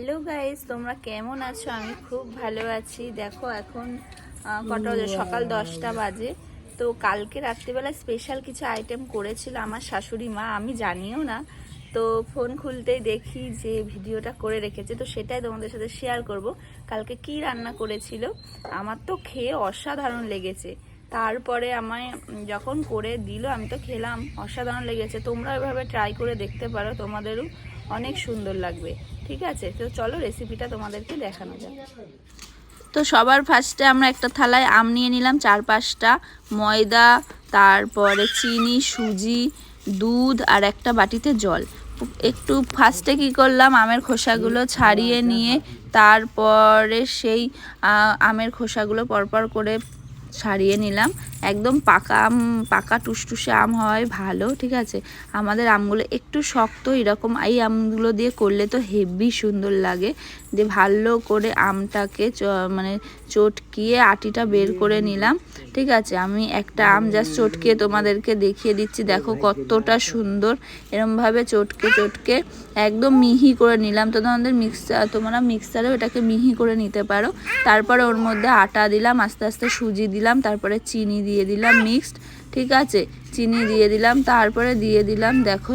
Hello guys তোমরা কেমন আছো? আমি খুব ভালো আছি। দেখো এখন কটা বাজে? সকাল দশটা বাজে। তো কালকে রাত্রিবেলা স্পেশাল কিছু আইটেম করেছিল আমার শাশুড়ি মা আমি জানিও না। তো ফোন খুলতেই দেখি যে ভিডিওটা করে রেখেছে। তো সেটাই তোমাদের সাথে শেয়ার করব। কালকে কি রান্না করেছিল? আমার তো খেয়ে অসাধারণ লেগেছে। তারপরে আমায় যখন করে দিল আমি তো খেলাম অসাধারণ লেগেছে। তোমরা এভাবে ট্রাই করে দেখতে পারো তোমাদেরও অনেক সুন্দর লাগবে। ঠিক আছে? তো চলো রেসিপিটা তোমাদেরকে দেখানো যাক। তো সবার ফার্স্টে আমরা একটা থালায় আম নিয়ে নিলাম, চার পাঁচটা ময়দা, তারপরে চিনি, সুজি, দুধ আর একটা বাটিতে জল। একটু ফার্স্টে কি করলাম, আমের খোসাগুলো ছাড়িয়ে নিয়ে তারপরে সেই আমের খোসাগুলো পরপর করে ছাড়িয়ে নিলাম। একদম পাকা আম, পাকা টুসটুসে আম হয়, ভালো, ঠিক আছে? আমাদের আমগুলো একটু শক্ত, এরকম এই আমগুলো দিয়ে করলে তো হেভি সুন্দর লাগে। যে ভালো করে আমটাকে মানে চটকিয়ে আটিটা বের করে নিলাম। ঠিক আছে? আমি একটা আম জাস্ট চটকিয়ে তোমাদেরকে দেখিয়ে দিচ্ছি। দেখো কতটা সুন্দর। এরমভাবে চটকে চটকে একদম মিহি করে নিলাম। তো তোমাদের মিক্সার তোমরা মিক্সারেও এটাকে মিহি করে নিতে পারো। তারপরে ওর মধ্যে আটা দিলাম, আস্তে আস্তে সুজি দিলাম। তারপরে চিনি দিয়ে দিলাম মিক্সড ঠিক আছে? চিনি দিয়ে দিলাম, তারপরে দিয়ে দিলাম, দেখো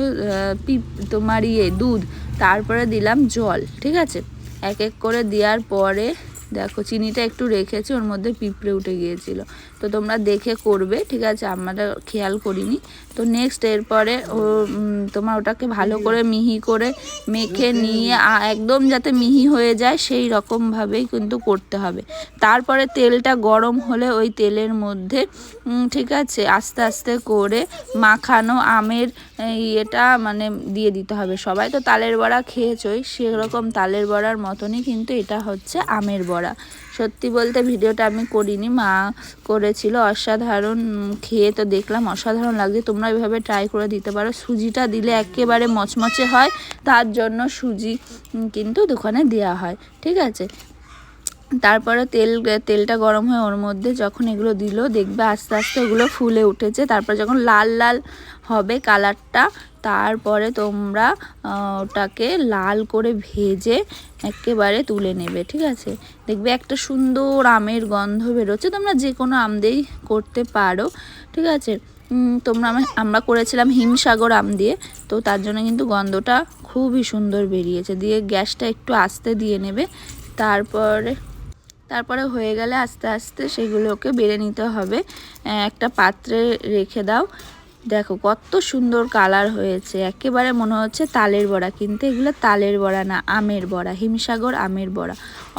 তোমার ইয়ে দুধ, তারপরে দিলাম জল, ঠিক আছে? এক এক করে দেওয়ার পরে দেখো চিনিটা একটু রেখেছি ওর মধ্যে পিঁপড়ে উঠে গিয়েছিল। তো তোমরা দেখে করবে ঠিক আছে? আমরা খেয়াল করিনি। তো নেক্সট এরপরে ও তোমার ওটাকে ভালো করে মিহি করে মেখে নিয়ে একদম যাতে মিহি হয়ে যায় সেই রকমভাবেই কিন্তু করতে হবে। তারপরে তেলটা গরম হলে ওই তেলের মধ্যে ঠিক আছে? আস্তে আস্তে করে মাখানো আমের ইয়েটা মানে দিয়ে দিতে হবে। সবাই তো তালের বড়া খেয়েছই সেরকম তালের বড়ার মতনই কিন্তু এটা হচ্ছে আমের বড়া। সত্যি বলতে ভিডিওটা আমি করিনি, মা করেছিল, অসাধারণ খেয়ে তো দেখলাম, অসাধারণ লাগছে। তোমরা এভাবে ট্রাই করে দিতে পারো। সুজিটা দিলে একেবারে মচমচে হয়, তার জন্য সুজি কিন্তু দোকানে দেওয়া হয়, ঠিক আছে? তারপরে তেল, তেলটা গরম হয়ে ওর মধ্যে যখন এগুলো দিল, দেখবে আস্তে আস্তে ওগুলো ফুলে উঠেছে। তারপর যখন লাল লাল হবে কালারটা, তারপরে তোমরা ওটাকে লাল করে ভেজে একেবারে তুলে নেবে, ঠিক আছে? দেখবে একটা সুন্দর আমের গন্ধ বেরোচ্ছে। তোমরা যে কোনো আম দিয়েই করতে পারো, ঠিক আছে? তোমরা আমরা করেছিলাম হিমসাগর আম দিয়ে, তো তার জন্য কিন্তু গন্ধটা খুবই সুন্দর বেরিয়েছে। দিয়ে গ্যাসটা একটু আস্তে দিয়ে নেবে, তারপরে তারপরে হয়ে গেলে আস্তে আস্তে সেগুলোকে বেড়ে নিতে হবে। একটা পাত্রে রেখে দাও। দেখো, কত সুন্দর কালার হয়েছে। একেবারে মনে হচ্ছে তালের বড়া কিন্তু। এগুলো তালের বড়া না, আমের বড়া, হিমসাগর আমের বড়া।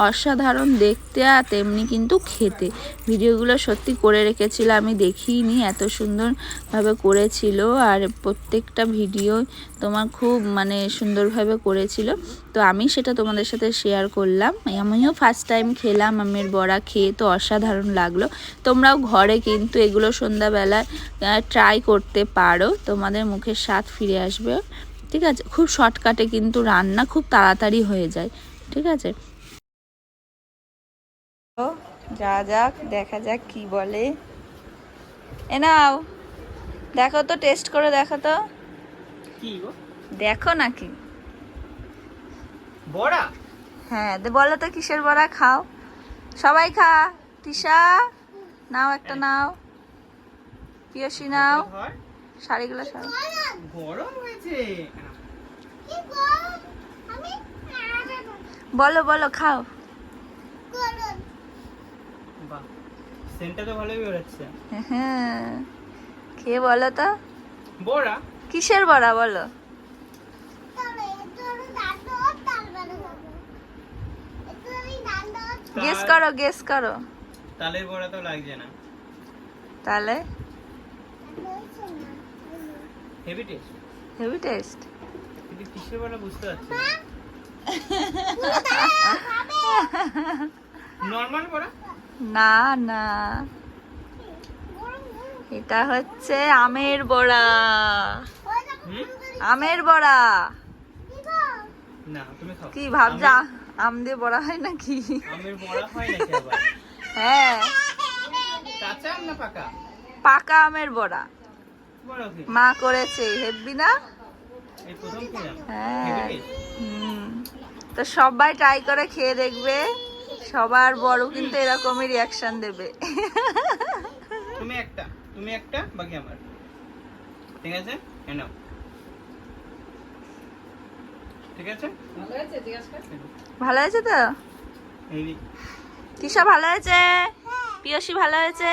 অসাধারণ দেখতে আর তেমনি কিন্তু খেতে। ভিডিওগুলো সত্যি করে রেখেছিল, আমি দেখিনি এত সুন্দরভাবে করেছিল। আর প্রত্যেকটা ভিডিও তোমার খুব মানে সুন্দরভাবে করেছিল। তো আমি সেটা তোমাদের সাথে শেয়ার করলাম। আমিও ফার্স্ট টাইম খেলাম আমের বড়া, খেয়ে তো অসাধারণ লাগল। তোমরাও ঘরে কিন্তু এগুলো সন্ধ্যাবেলায় ট্রাই করতে পারো তোমাদের মুখের স্বাদ ফিরে আসবে। ঠিক আছে? খুব শর্টকাটে কিন্তু রান্না খুব তাড়াতাড়ি হয়ে যায়। ঠিক আছে? যা যাক দেখা যাক কি বলে। এ নাও। দেখো তো টেস্ট করে দেখো তো। কি দেখো নাকি? বড়া? হ্যাঁ দে বলো তো কিসের বড়া খাও। সবাই খা। তিশা নাও একটা নাও। পিয়সী নাও। হয় শাড়িগুলো সব। গরম হয়েছে। বলো বলো খাও। বাহ সেন্টটা তো ভালোই বেরোচ্ছে। হ্যাঁ খেয়ে বলো তো? বড়া। কিসের বড়া বলো? গেস করো গেস করো। তালের বড়া তো লাগছে না। তাহলে হেভি টেস্ট হেভি টেস্ট কিন্তু কিসের বুঝতে পারছি নর্মাল বড়া না না। এটা হচ্ছে আমের বড়া। আমের বড়া। কি ভাবছা? আম দিয়ে বড়া হয় নাকি? হয় পাকা আমের বড়া। মা করেছে হেব্বি না? এই প্রথম খেলাম হ্যাঁ। তো সবাই ট্রাই করে খেয়ে দেখবে সবার বড় কিন্তু এরকমই রিয়াকশন দেবে। তুমি একটা তুমি একটা বাকি আমার। ঠিক আছে? এ নাও। ঠিক আছে? ভালো হয়েছে? তো? এই তিশা ভালো হয়েছে? পিয়সী ভালো হয়েছে?